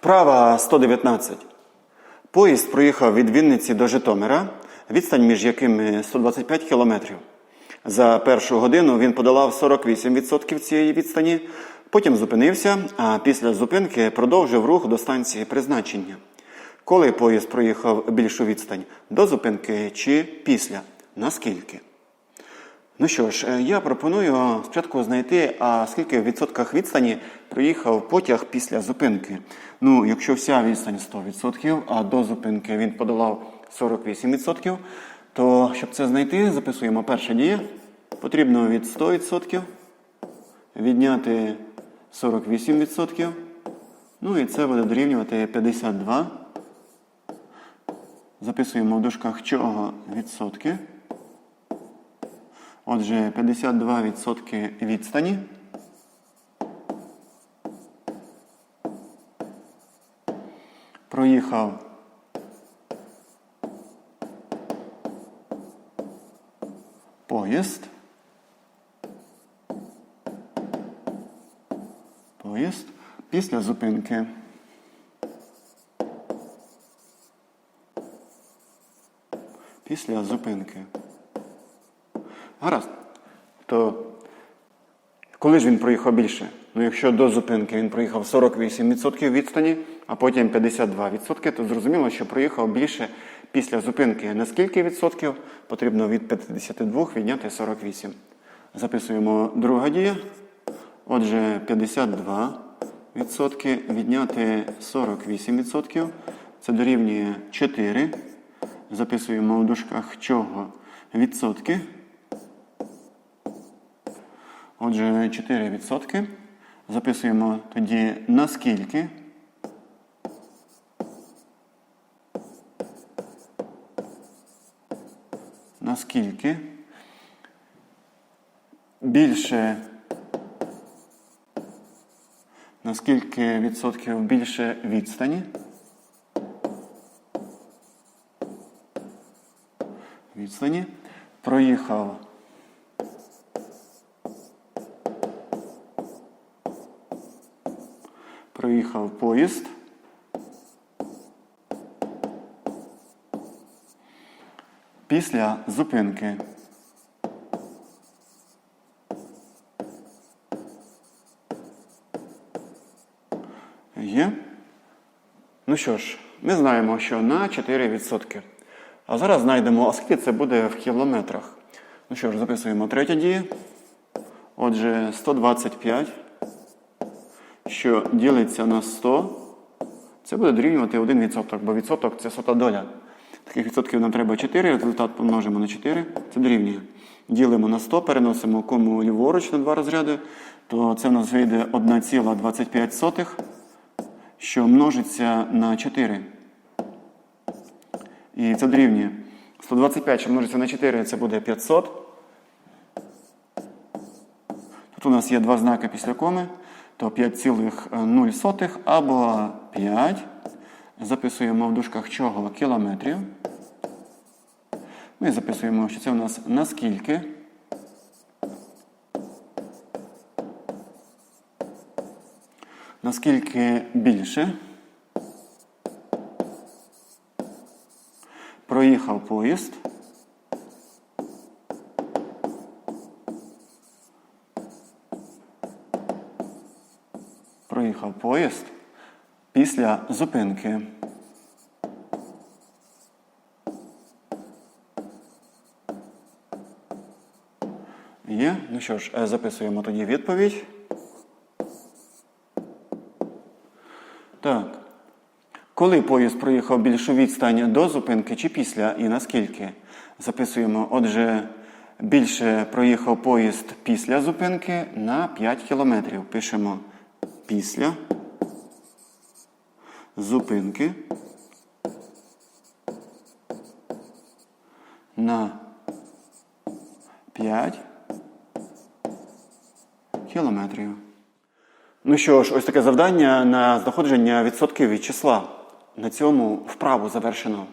Вправа 119. Поїзд проїхав від Вінниці до Житомира, відстань між якими 125 кілометрів. За першу годину він подолав 48% цієї відстані, потім зупинився, а після зупинки продовжив рух до станції призначення. Коли поїзд проїхав більшу відстань? До зупинки чи після? Наскільки? Ну що ж, е, я пропоную спочатку знайти, а скільки в відсотках відстані проїхав потяг після зупинки. Ну, якщо вся відстань 100%, а до зупинки він подолав 48%, то щоб це знайти, записуємо перша дія. Потрібно від 100% відняти 48%. Ну і це буде дорівнювати 52. Записуємо в дужках чого відсотки. Отже, 52% відстані. Проїхав поїзд. Поїзд після зупинки. Після зупинки. Гаразд. То коли ж він проїхав більше? Ну, якщо до зупинки він проїхав 48% відстані, а потім 52%, то зрозуміло, що проїхав більше після зупинки. На скільки відсотків? Потрібно від 52 відняти 48. Записуємо друга дія. Отже, 52 відсотки відняти 48 відсотків. Це дорівнює 4. Записуємо в дужках чого відсотки. Отже, 4%. Записуємо тоді наскільки. Наскільки більше. Наскільки відсотків більше відстані? Відстані проїхав проїхав поїзд. Після зупинки. Є. Ну що ж, ми знаємо, що на 4%. А зараз знайдемо, а скільки це буде в кілометрах. Ну що ж, записуємо третя дія. Отже, 125 що ділиться на 100, це буде дорівнювати 1%, бо відсоток це сота доля. Таких відсотків нам треба 4, результат помножимо на 4, це дорівнює. Ділимо на 100, переносимо кому ліворуч на два розряди, то це в нас вийде 1,25, що множиться на 4. І це дорівнює. 125, що множиться на 4, це буде 500. Тут у нас є два знаки після коми то 5,0 або 5. Записуємо в дужках чого кілометрів. Ми записуємо, що це у нас наскільки. Наскільки більше проїхав поїзд. Проїхав поїзд після зупинки. Є? Ну що ж, е, записуємо тоді відповідь. Так. Коли поїзд проїхав більшу відстань до зупинки чи після і наскільки? Записуємо, отже, більше проїхав поїзд після зупинки на 5 кілометрів. Пишемо після зупинки на 5 кілометрів. Ну що ж, ось таке завдання на знаходження відсотків від числа. На цьому вправу завершено.